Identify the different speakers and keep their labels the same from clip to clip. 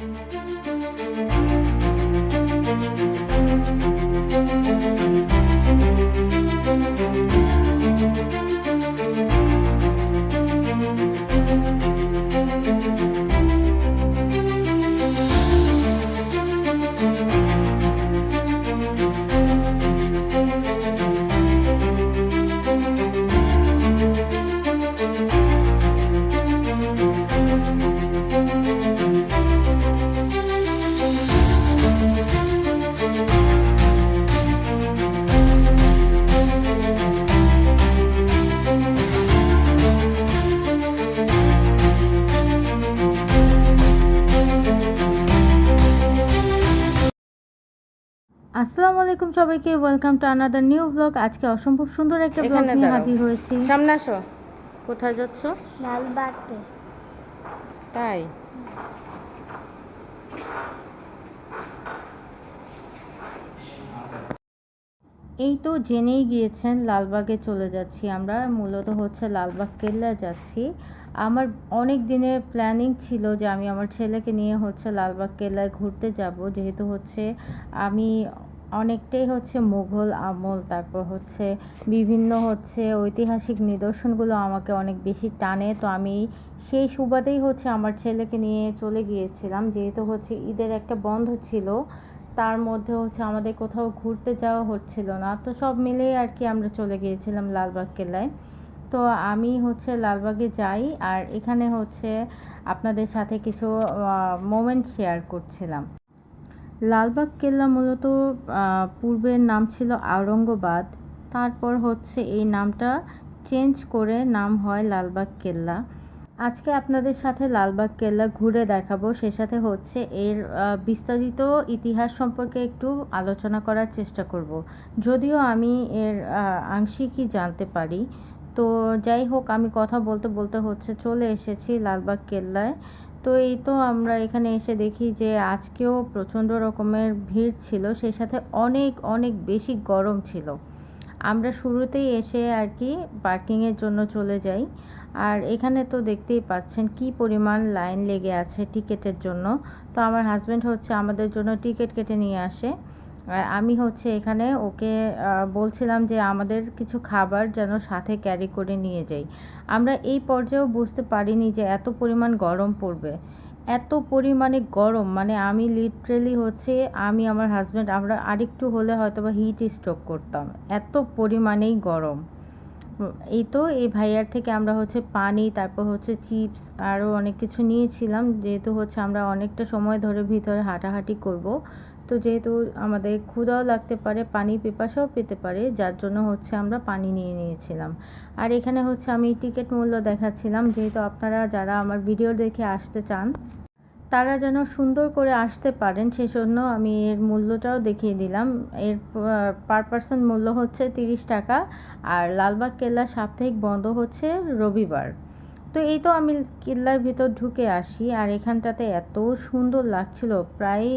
Speaker 1: আসসালামু আলাইকুম সবাইকে welcome to another new blog আজকে অসম্ভব সুন্দর একটা ব্লগ নিয়ে হাজির হয়েছি।
Speaker 2: সামনে আসো।
Speaker 1: কোথায় যাচ্ছ?
Speaker 3: লালবাগকে
Speaker 2: তাই?
Speaker 1: এই তো জেনেই গিয়েছেন লালবাগে চলে যাচ্ছি আমরা। মূলত হচ্ছে লালবাগ কেল্লা যাচ্ছি। আমার অনেক দিনের প্ল্যানিং ছিল যে আমি আমার ছেলেকে নিয়ে হচ্ছে লালবাগ কেল্লায় ঘুরতে যাব। যেহেতু হচ্ছে আমি অনেকটাই হচ্ছে মুঘল আমল, তারপর হচ্ছে বিভিন্ন হচ্ছে ঐতিহাসিক নিদর্শনগুলো আমাকে অনেক বেশি টানে। তো আমি সেই সুবাদেই হচ্ছে আমার ছেলেকে নিয়ে চলে গিয়েছিলাম। যেহেতু হচ্ছে ঈদের একটা বন্ধ ছিল, তার মধ্যে হচ্ছে আমাদের কোথাও ঘুরতে যাওয়া হচ্ছিল না। তো সব মিলেই আর কি আমরা চলে গিয়েছিলাম লালবাগ কেল্লায়। তো আমি হচ্ছে লালবাগে যাই আর এখানে হচ্ছে আপনাদের সাথে কিছু মোমেন্ট শেয়ার করছিলাম। লালবাগ কেল্লা মূলত পূর্বের নাম ছিল আওরঙ্গাবাদ। তারপর হচ্ছে এই নামটা চেঞ্জ করে নাম হয় লালবাগ কেল্লা। আজকে আপনাদের সাথে লালবাগ কেল্লা ঘুরে দেখাবো। সে সাথে হচ্ছে এর বিস্তারিত ইতিহাস সম্পর্কে একটু আলোচনা করার চেষ্টা করব। যদিও আমি এর আংশিকই জানতে পারি। তো যাই হোক, আমি কথা বলতে বলতে হচ্ছে চলে এসেছি লালবাগ কেল্লায়। তো এই তো আমরা এখানে এসে দেখি যে আজকেও প্রচণ্ড রকমের ভিড় ছিল, সেই সাথে অনেক অনেক বেশি গরম ছিল। আমরা শুরুতেই এসে আর কি পার্কিংয়ের জন্য চলে যাই। আর এখানে তো দেখতেই পাচ্ছেন কি পরিমাণ লাইন লেগে আছে টিকিটের জন্য। তো আমার হাজব্যান্ড হচ্ছে আমাদের জন্য টিকিট কেটে নিয়ে আসে। আমি হচ্ছে এখানে ওকে বলছিলাম যে আমাদের কিছু খাবার যেন সাথে ক্যারি করে নিয়ে যাই। আমরা এই পর্যায়েও বুঝতে পারিনি যে এত পরিমাণ গরম পড়বে। এত পরিমাণে গরম মানে আমি লিটারেলি হচ্ছে আমি, আমার হাজব্যান্ড আমরা আরেকটু হলে হয়তো বা হিট স্ট্রোক করতাম। এত পরিমাণেই গরম। এই তো এই ভাইয়ার থেকে আমরা হচ্ছে পানি, তারপর হচ্ছে চিপস আরও অনেক কিছু নিয়েছিলাম। যেহেতু হচ্ছে আমরা অনেকটা সময় ধরে ভিতরে হাঁটাহাঁটি করব। তো যেহেতু আমাদের ক্ষুধাও লাগতে পারে পানি পিপাসাও পেতে পারে, যার জন্য হচ্ছে আমরা পানি নিয়ে নিয়েছিলাম। আর এখানে হচ্ছে আমি টিকিট মূল্য দেখাচ্ছিলাম, যেহেতু আপনারা যারা আমার ভিডিও দেখে আসতে চান, তারা যেন সুন্দর করে আসতে পারেন, সেজন্য আমি এর মূল্যটাও দেখিয়ে দিলাম। এর পার পার্সন মূল্য হচ্ছে তিরিশ টাকা, আর লালবাগ কেল্লা সাপ্তাহিক বন্ধ হচ্ছে রবিবার। তো এই তো আমি কেল্লার ভিতর ঢুকে আসি, আর এখানটাতে এত সুন্দর লাগছিল, প্রায়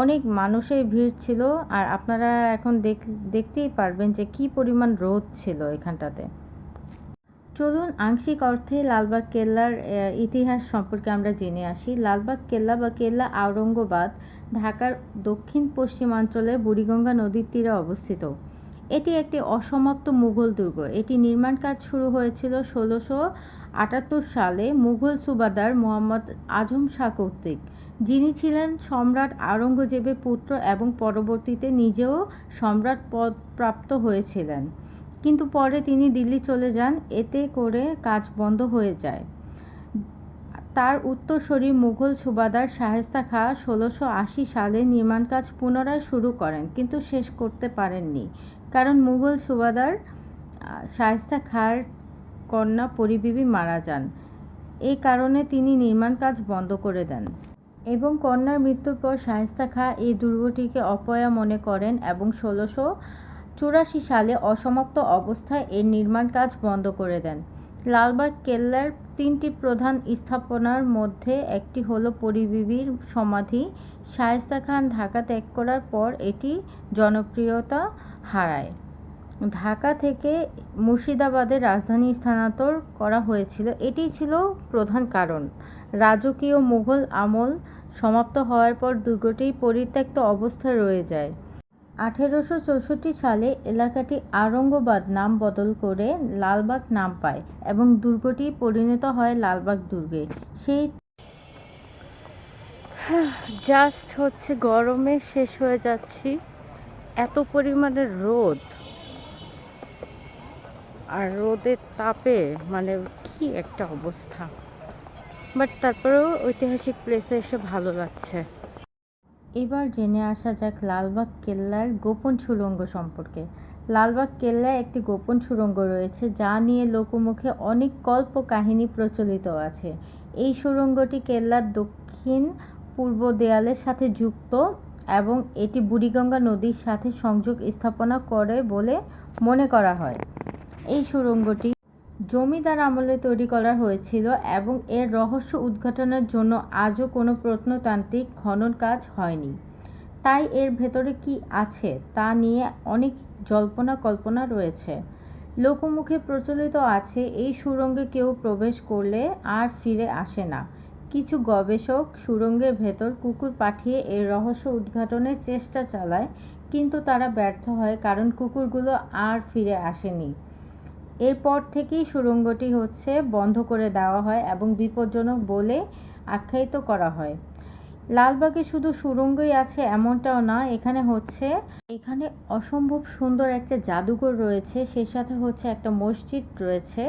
Speaker 1: অনেক মানুষের ভিড় ছিল আর আপনারা এখন দেখ, দেখতেই পারবেন যে কি পরিমাণ রোদ ছিল এখানটাতে। চলুন আংশিক অর্থে লালবাগ কেল্লার ইতিহাস সম্পর্কে আমরা জেনে আসি। লালবাগ কেল্লা বা কেল্লা আওরঙ্গাবাদ ঢাকার দক্ষিণ পশ্চিমাঞ্চলে বুড়িগঙ্গা নদীর তীরে অবস্থিত। এটি একটি অসমাপ্ত মুঘল দুর্গ। এটি নির্মাণ কাজ শুরু হয়েছিল ষোলোশো আটাত্তর সালে মুঘল সুবাদার মোহাম্মদ আজম শাহ কর্তৃক। যিনি ছিলেন সম্রাট আওরঙ্গজেবের পুত্র এবং পরবর্তীতে নিজেও সম্রাট পদ প্রাপ্ত হয়েছিলেন। কিন্তু পরে তিনি দিল্লি চলে যান এতে করে কাজ বন্ধ হয়ে যায়। তার উত্তরসূরি মুঘল সুবাদার শাহেস্তা খাঁ ষোলোশো আশি সালে নির্মাণ কাজ পুনরায় শুরু করেন কিন্তু শেষ করতে পারেননি। কারণ মুঘল সুবাদার আহ, শায়েস্তা খাঁর কন্যা পরিবিবি মারা যান। এই কারণে তিনি নির্মাণ কাজ বন্ধ করে দেন। এবং কন্যার মৃত্যুর পর শায়েস্তা খাঁ এই দুর্গটিকে অপয়া মনে করেন এবং ষোলোশো চুরাশি সালে অসমাপ্ত অবস্থায় এর নির্মাণ কাজ বন্ধ করে দেন। লালবাগ কেল্লার তিনটি প্রধান স্থাপনার মধ্যে একটি হলো পরিবিবির সমাধি। শায়েস্তা খান ঢাকা ত্যাগ করার পর এটি জনপ্রিয়তা হারায়। ঢাকা থেকে মুর্শিদাবাদের রাজধানী স্থানান্তর করা হয়েছিল। এটি ছিল প্রধান কারণ। রাজকীয় মুঘল আমল সমাপ্ত হওয়ার পর দুর্গটি পরিত্যক্ত অবস্থায় রয়ে যায়। আঠেরোশো চৌষট্টি সালে এলাকাটি আরঙ্গবাদ নাম বদল করে লালবাগ নাম পায় এবং দুর্গটি পরিণত হয় লালবাগ দুর্গে। সেই জাস্ট হচ্ছে গরমে শেষ হয়ে যাচ্ছি। এত পরিমাণে রোদ। আর রোদের তাপে মানে কি একটা অবস্থা। বাট তারপরেও ঐতিহাসিক প্লেসে এসে ভালো লাগছে। এবার জেনে আসা যাক লালবাগ কেল্লার গোপন সুড়ঙ্গ সম্পর্কে। লালবাগ কেল্লায় একটি গোপন সুড়ঙ্গ রয়েছে, যা নিয়ে লোকমুখে অনেক কল্প কাহিনী প্রচলিত আছে। এই সুড়ঙ্গটি কেল্লার দক্ষিণ পূর্ব দেয়ালের সাথে যুক্ত এবং এটি বুড়িগঙ্গা নদীর সাথে সংযোগ স্থাপনা করে বলে মনে করা হয়। এই সুড়ঙ্গটি জমিদার আমলে তৈরি করা হয়েছিল এবং এর রহস্য উদ্ঘাটনের জন্য আজও কোনো প্রত্নতান্ত্রিক খনন কাজ হয়নি। তাই এর ভেতরে কি আছে তা নিয়ে অনেক জল্পনা কল্পনা রয়েছে। লোকমুখে প্রচলিত আছে, এই সুড়ঙ্গে কেউ প্রবেশ করলে আর ফিরে আসে না। কিছু গবেষক সুরঙ্গের ভেতর কুকুর পাঠিয়ে এর রহস্য উদ্ঘাটনের চেষ্টা চালায়, কিন্তু তারা ব্যর্থ হয় কারণ কুকুরগুলো আর ফিরে আসেনি। এরপর থেকেই সুড়ঙ্গটি হচ্ছে বন্ধ করে দেওয়া হয় এবং বিপজ্জনক বলে আখ্যায়িত করা হয়। লালবাগে শুধু সুড়ঙ্গই আছে এমনটাও না, এখানে হচ্ছে, এখানে অসম্ভব সুন্দর একটা জাদুঘর রয়েছে, সেই সাথে হচ্ছে একটা মসজিদ রয়েছে,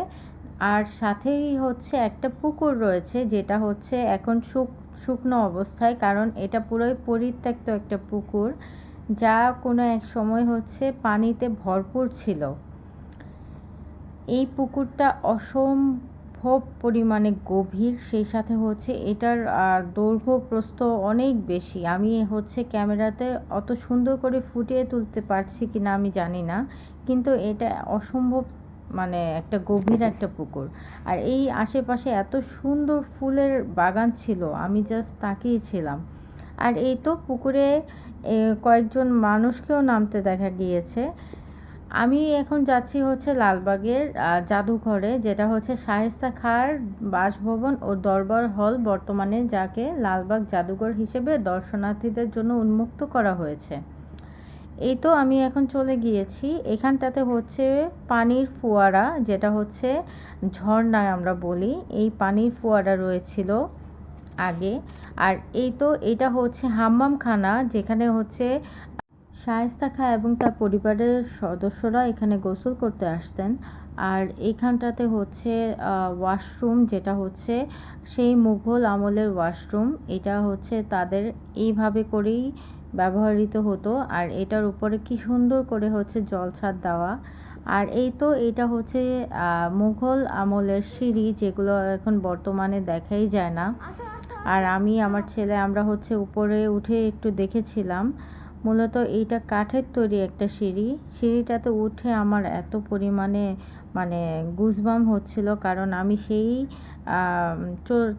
Speaker 1: আর সাথেই হচ্ছে একটা পুকুর রয়েছে, যেটা হচ্ছে এখন শুক, শুকনো অবস্থায়, কারণ এটা পুরোই পরিত্যক্ত একটা পুকুর, যা কোনো এক সময় হচ্ছে পানিতে ভরপুর ছিল। এই পুকুরটা অসম্ভব পরিমাণে গভীর, সেই সাথে হচ্ছে এটার দৈর্ঘ্য প্রস্থ অনেক বেশি। আমি হচ্ছে ক্যামেরাতে অত সুন্দর করে ফুটিয়ে তুলতে পারছি কি না আমি জানি না, কিন্তু এটা অসম্ভব মানে একটা গভীর একটা পুকুর। আর এই আশেপাশে এত সুন্দর ফুলের বাগান ছিল, আমি জাস্ট তাকিয়েছিলাম আর এই তো পুকুরে কয়েকজন মানুষকেও নামতে দেখা গিয়েছে। আমি এখন যাচ্ছি হচ্ছে লালবাগের জাদুঘরে, যেটা হচ্ছে শাহেস্তা খাঁর বাসভবন ও দরবার হল বর্তমানে যাকে লালবাগ জাদুঘর হিসেবে দর্শনার্থীদের জন্য উন্মুক্ত করা হয়েছে। এই তো আমি এখন চলে গিয়েছি। এখানটাতে হচ্ছে পানির ফোয়ারা, যেটা হচ্ছে ঝর্ণা আমরা বলি। এই পানির ফোয়ারা রয়েছিল আগে। আর এই তো এটা হচ্ছে হাম্মামখানা, যেখানে হচ্ছে শায়েস্তা খা এবং তার পরিবারের সদস্যরা এখানে গোসল করতে আসতেন। আর এইখানটাতে হচ্ছে ওয়াশরুম যেটা হচ্ছে সেই মুঘল আমলের ওয়াশরুম। এটা হচ্ছে তাদের এইভাবে করেই ব্যবহৃত হতো। আর এটার উপরে কি সুন্দর করে হচ্ছে জলছাদ দেওয়া। আর এই তো এটা হচ্ছে মুঘল আমলের সিঁড়ি যেগুলো এখন বর্তমানে দেখাই যায় না। আর আমি, আমার ছেলে, আমরা হচ্ছে উপরে উঠে একটু দেখেছিলাম। মূলত এইটা কাঠের তৈরি একটা সিঁড়ি। সিঁড়িটাতে উঠে আমার এত পরিমাণে মানে গুজবাম হচ্ছিল কারণ আমি সেই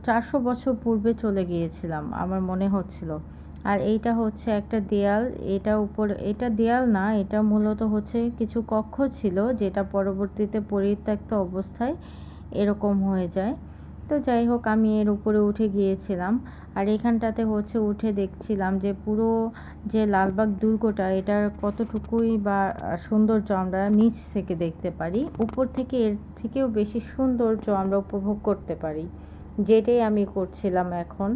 Speaker 1: চারশো বছর পূর্বে চলে গিয়েছিলাম আমার মনে হচ্ছিল। আর এইটা হচ্ছে একটা দেয়াল। এটা উপর, এটা দেয়াল না, এটা মূলত হচ্ছে কিছু কক্ষ ছিল যেটা পরবর্তীতে পরিত্যক্ত অবস্থায় এরকম হয়ে যায়। তো যাই হোক, আমি এর উপরে উঠে গিয়েছিলাম। আর এখানটাতে হচ্ছে উঠে দেখছিলাম যে পুরো যে লালবাগ দুর্গটা, এটার কতটুকুই বা সৌন্দর্য আমরা নিচ থেকে দেখতে পারি, উপর থেকে এর থেকেও বেশি সৌন্দর্য আমরা উপভোগ করতে পারি, যেটাই আমি করছিলাম এখন।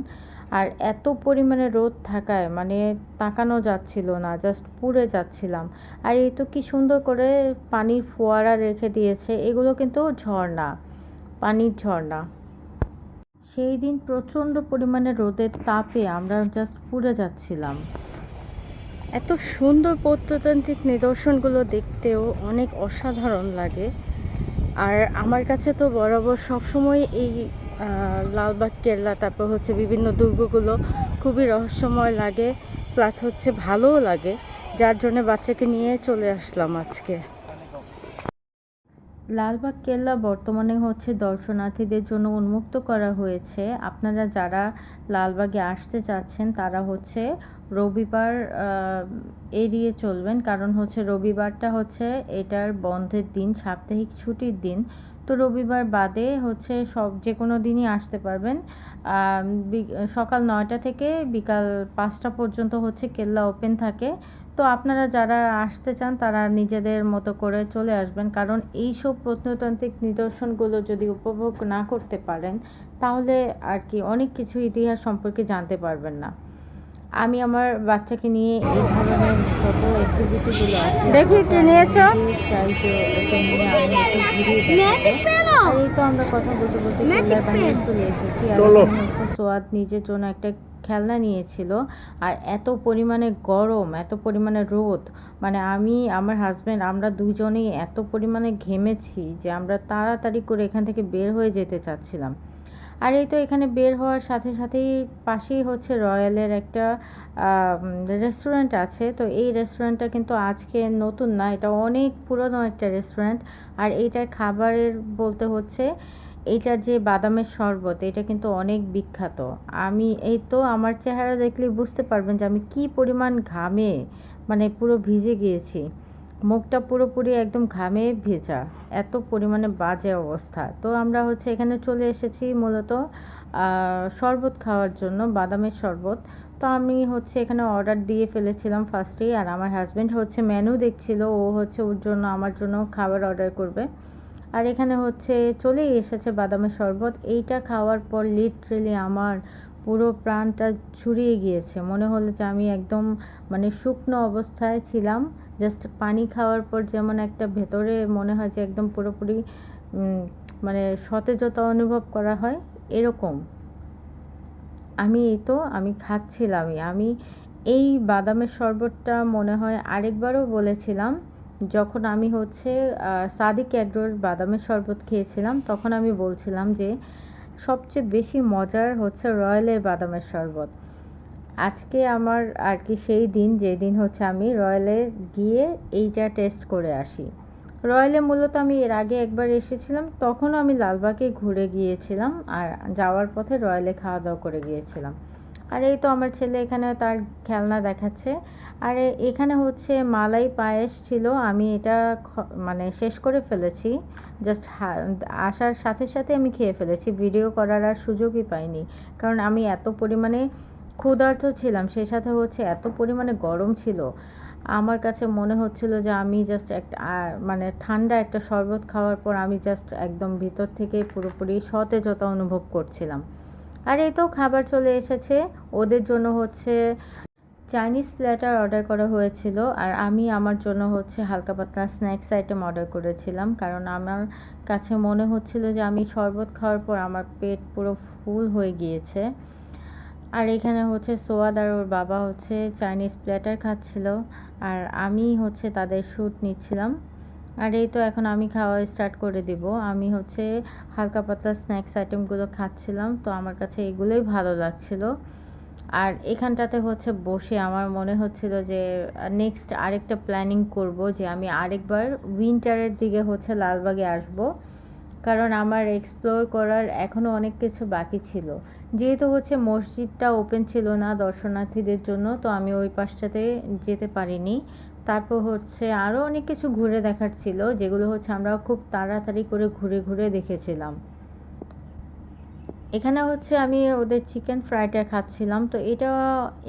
Speaker 1: আর এত পরিমাণে রোদ থাকায় মানে তাকানো যাচ্ছিল না জাস্ট পুড়ে যাচ্ছিলাম। আর এই তো কি সুন্দর করে পানির ফোয়ারা রেখে দিয়েছে, এগুলো কিন্তু ঝর্ণা, পানির ঝর্ণা। সেই দিন প্রচণ্ড পরিমাণে রোদের তাপে আমরা জাস্ট পুড়ে যাচ্ছিলাম। এত সুন্দর প্রত্নতান্ত্রিক নিদর্শনগুলো দেখতেও অনেক অসাধারণ লাগে। আর আমার কাছে তো বরাবর সবসময় এই লালবাগ, কেল্লা, তারপর হচ্ছে বিভিন্ন দুর্গগুলো খুবই রহস্যময় লাগে প্লাস হচ্ছে ভালোও লাগে। যার জন্য বাচ্চাকে নিয়ে চলে আসলাম আজকে। লালবাগ কেল্লা বর্তমানে হচ্ছে দর্শনার্থীদের জন্য উন্মুক্ত করা হয়েছে। আপনারা যারা লালবাগে আসতে চাচ্ছেন, তারা হচ্ছে রবিবার এড়িয়ে চলবেন। কারণ হচ্ছে রবিবারটা হচ্ছে এটার বন্ধের দিন, সাপ্তাহিক ছুটির দিন। তো রবিবার বাদে হচ্ছে সব যে কোনো দিনই আসতে পারবেন। সকাল নয়টা থেকে বিকাল পাঁচটা পর্যন্ত হচ্ছে কেল্লা ওপেন থাকে। তো আপনারা যারা আসতে চান, তারা নিজেদের মতো করে চলে আসবেন। কারণ এই সব প্রত্নতান্ত্রিক নিদর্শনগুলো যদি উপভোগ না করতে পারেন, তাহলে আর কি অনেক কিছু ইতিহাস সম্পর্কে জানতে পারবেন না। আমি আমার বাচ্চাকে নিয়ে এই ধরনের যত অ্যাক্টিভিটিগুলো আছে।
Speaker 2: দেখি কি নিয়েছো?
Speaker 1: চাই যে ওকে নিয়ে আমি একটু ঘুরিয়ে এই তো আমরা কথা বলতে বলতে কেল্লার চলে এসেছি। আর হচ্ছে সোয়াদ নিজের জন্য একটা খেলনা নিয়েছিল। আর এত পরিমাণে গরম এত পরিমাণে রোদ মানে আমি আমার হাজব্যান্ড আমরা দুজনেই এত পরিমাণে ঘেমেছি যে আমরা তাড়াতাড়ি করে এখান থেকে বের হয়ে যেতে চাচ্ছিলাম। আর এই তো এখানে বের হওয়ার সাথে সাথেই পাশেই হচ্ছে রয়্যালের একটা রেস্টুরেন্ট আছে। তো এই রেস্টুরেন্টটা কিন্তু আজকে নতুন না, এটা অনেক পুরনো একটা রেস্টুরেন্ট আর এইটার খাবারের বলতে হচ্ছে এইটার যে বাদামের শরবত, এটা কিন্তু অনেক বিখ্যাত। আমি, এই তো আমার চেহারা দেখলেই বুঝতে পারবেন যে আমি কি পরিমাণ ঘামে মানে পুরো ভিজে গিয়েছি। মুখটা পুরোপুরি একদম ঘামে ভেজা, এত পরিমাণে বাজে অবস্থা। তো আমরা হচ্ছে এখানে চলে এসেছি মূলত শরবত খাওয়ার জন্য, বাদামের শরবত। তো আমি হচ্ছে এখানে অর্ডার দিয়ে ফেলেছিলাম ফার্স্টেই আর আমার হাজব্যান্ড হচ্ছে মেনু দেখছিল, ও হচ্ছে ওর জন্য, আমার জন্য খাবার অর্ডার করবে। আর এখানে হচ্ছে চলেই এসেছে বাদামের শরবত। এইটা খাওয়ার পর লিটারেলি আমার পুরো প্রাণটা ছুরিয়ে গিয়েছে। মনে হলো যে আমি একদম মানে শুকনো অবস্থায় ছিলাম। জাস্ট পানি খাওয়ার পর যেমন একটা ভেতরে মনে হয় যে একদম পুরোপুরি মানে সতেজতা অনুভব করা হয়, এরকম। আমি এই তো, আমি খাচ্ছিলামই। আমি এই বাদামের শরবতটা মনে হয় আরেকবারও বলেছিলাম, যখন আমি হচ্ছে সাদিক অ্যাগ্রোর বাদামের শরবত খেয়েছিলাম, তখন আমি বলছিলাম যে, সবচেয়ে বেশি মজার হচ্ছে রয়্যালের বাদামের শরবত। আজকে আমার আর কি সেই দিন, যেই দিন হচ্ছে আমি রয়্যালে গিয়ে এইটা টেস্ট করে আসি। রয়্যালে মূলত আমি এর আগে একবার এসেছিলাম, তখনও আমি লালবাগে ঘুরে গিয়েছিলাম আর যাওয়ার পথে রয়্যালে খাওয়া দাওয়া করে গিয়েছিলাম। আর এই তো আমার ছেলে এখানে তার খেলনা দেখাচ্ছে। আর এখানে হচ্ছে মালাই পায়েস ছিল, আমি এটা মানে শেষ করে ফেলেছি। জাস্ট আসার সাথে সাথে আমি খেয়ে ফেলেছি ভিডিও করার আর সুযোগই পাইনি। কারণ আমি এত পরিমাণে ক্ষুধার্ত ছিলাম, সেই সাথে হচ্ছে এত পরিমাণে গরম ছিল। আমার কাছে মনে হচ্ছিল যে আমি জাস্ট একটা মানে ঠান্ডা একটা শরবত খাওয়ার পর আমি জাস্ট একদম ভিতর থেকে পুরোপুরি সতেজতা অনুভব করছিলাম। আর এই তো খাবার চলে এসেছে। ওদের জন্য হচ্ছে চাইনিজ প্ল্যাটার অর্ডার করা হয়েছিল। আর আমি আমার জন্য হচ্ছে হালকা পাতলা স্ন্যাক্স আইটেম অর্ডার করেছিলাম। কারণ আমার কাছে মনে হচ্ছিল যে আমি শরবত খাওয়ার পর আমার পেট পুরো ফুল হয়ে গিয়েছে। আর এখানে হচ্ছে সোয়াদ আর ওর বাবা হচ্ছে চাইনিজ প্ল্যাটার খাচ্ছিল। আর আমি হচ্ছে তাদের শ্যুট নিচ্ছিলাম। আর এই তো এখন আমি খাওয়া স্টার্ট করে দিব। আমি হচ্ছে হালকা পাতলা স্ন্যাক্স আইটেমগুলো খাচ্ছিলাম। তো আমার কাছে এগুলোই ভালো লাগছিল। আর এখানটাতে হচ্ছে বসে আমার মনে হচ্ছিল যে নেক্সট আরেকটা প্ল্যানিং করব যে আমি আরেকবার উইন্টারের দিকে হচ্ছে লালবাগে আসব। কারণ আমার এক্সপ্লোর করার এখনও অনেক কিছু বাকি ছিল। যেহেতু হচ্ছে মসজিদটা ওপেন ছিল না দর্শনার্থীদের জন্য, তো আমি ওই পাশটাতে যেতে পারিনি। তারপর হচ্ছে আরও অনেক কিছু ঘুরে দেখার ছিল, যেগুলো হচ্ছে আমরা খুব তাড়াতাড়ি করে ঘুরে ঘুরে দেখেছিলাম। এখানে হচ্ছে আমি ওদের চিকেন ফ্রাইটা খাচ্ছিলাম, তো এটা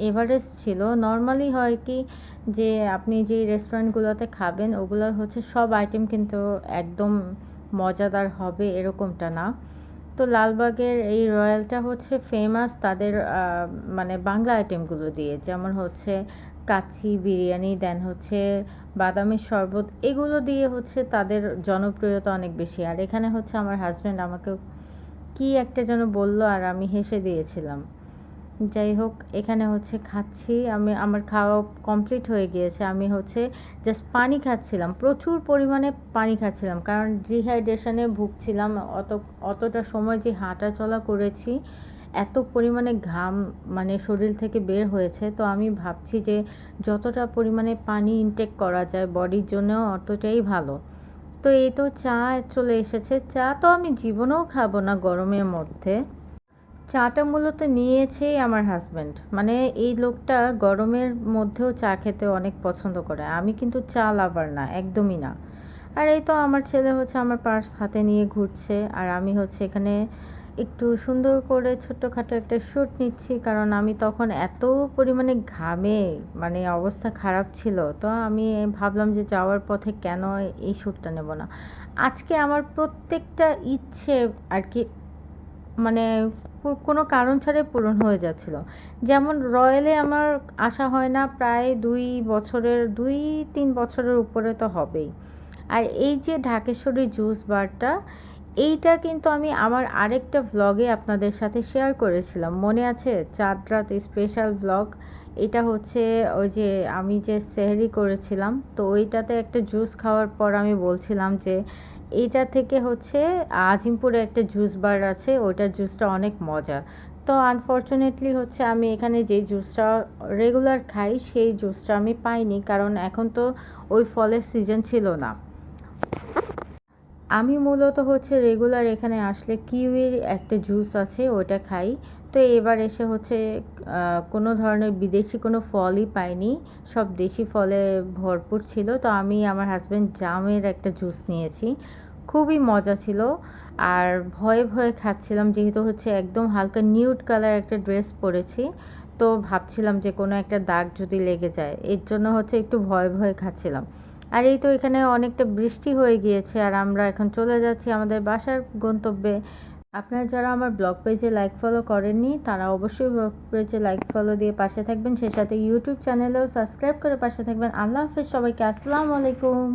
Speaker 1: এভারেস্ট ছিল। নর্মালি হয় কি যে আপনি যে রেস্টুরেন্টগুলোতে খাবেন ওগুলো হচ্ছে সব আইটেম কিন্তু একদম মজাদার হবে এরকমটা না। তো লালবাগের এই রয়্যালটা হচ্ছে ফেমাস তাদের মানে বাংলা আইটেমগুলো দিয়ে। যেমন হচ্ছে কাচ্চি, বিরিয়ানি দেন হচ্ছে বাদামের শরবত। এগুলো দিয়ে হচ্ছে তাদের জনপ্রিয়তা অনেক বেশি। আর এখানে হচ্ছে আমার হাজব্যান্ড আমাকে কি একটা যেন বলল আর আমি হেসে দিয়েছিলাম। যাই হোক, এখানে হচ্ছে খাচ্ছি। আমি, আমার খাওয়া কমপ্লিট হয়ে গিয়েছে। আমি হচ্ছে জাস্ট পানি খাচ্ছিলাম। প্রচুর পরিমাণে পানি খাচ্ছিলাম। কারণ ডিহাইড্রেশনে ভুগছিলাম। অত, অতটা সময় যে হাঁটা চলা করেছি, এত পরিমাণে ঘাম মানে শরীর থেকে বের হয়েছে। তো আমি ভাবছি যে যতটা পরিমাণে পানি ইনটেক করা যায় বডির জন্য অতটাই ভালো। তো এই তো চা চলে এসেছে। চা তো আমি জীবনেও খাব না গরমের মধ্যে। চাটা মূলত নিয়েছেই আমার হাজব্যান্ড মানে এই লোকটা গরমের মধ্যেও চা খেতে অনেক পছন্দ করে। আমি কিন্তু চা লাভার না, একদমই না। আর এই তো আমার ছেলে হচ্ছে আমার পার্স হাতে নিয়ে ঘুরছে। আর আমি হচ্ছে এখানে একটু সুন্দর করে ছোট্টখাটো একটা শ্যুট নিচ্ছি। কারণ আমি তখন এত পরিমাণে ঘামে মানে অবস্থা খারাপ ছিল। তো আমি ভাবলাম যে যাওয়ার পথে কেন এই শ্যুটটা নেব না? আজকে আমার প্রত্যেকটা ইচ্ছে আর কি মানে কোনো কারণ ছাড়াই পূরণ হয়ে যাচ্ছিল। যেমন রয়্যালে আমার আসা হয় না, প্রায় দুই বছরের, দুই তিন বছরের উপরে তো হবেই। আর এই যে ঢাকেশ্বরী জুস বারটা, এইটা কিন্তু আমি আমার আরেকটা ভ্লগে আপনাদের সাথে শেয়ার করেছিলাম। মনে আছে? চাঁদ রাত স্পেশাল ভ্লগ এটা হচ্ছে ওই যে আমি যে সেহরি করেছিলাম, তো ওইটাতে একটা জুস খাওয়ার পর আমি বলছিলাম যে এইটা থেকে হচ্ছে আজিমপুরে একটা জুস বার আছে ওইটার জুসটা অনেক মজা। তো আনফর্চুনেটলি হচ্ছে আমি এখানে যে জুসটা রেগুলার খাই, সেই জুসটা আমি পাইনি, কারণ এখন তো ওই ফলের সিজন ছিল না। আমি মূলত হচ্ছে রেগুলার এখানে আসলে কিউইর একটা জুস আছে ওটা খাই। তো এবার এসে হচ্ছে কোনো ধরনের বিদেশি কোনো ফলই পাইনি। সব দেশি ফলে ভরপুর ছিল। তো আমি আমার হাজব্যান্ড জামের একটা জুস নিয়েছি। খুবই মজা ছিল। আর ভয়ে ভয়ে খাচ্ছিলাম, যেহেতু হচ্ছে একদম হালকা নিউড কালার একটা ড্রেস পরেছি। তো ভাবছিলাম যে কোনো একটা দাগ যদি লেগে যায়, এর জন্য হচ্ছে একটু ভয়ে ভয়ে খাচ্ছিলাম। আর এই তো এখানে অনেকটা বৃষ্টি হয়ে গিয়েছে। আর আমরা এখন চলে যাচ্ছি আমাদের বাসার গন্তব্যে। আপনারা যারা আমার ব্লগ পেজে লাইক ফলো করেননি, তারা অবশ্যই ব্লগ পেজে লাইক ফলো দিয়ে পাশে থাকবেন। সেই সাথে ইউটিউব চ্যানেলেও সাবস্ক্রাইব করে পাশে থাকবেন। আল্লাহ হাফেজ সবাইকে। আসসালামু আলাইকুম।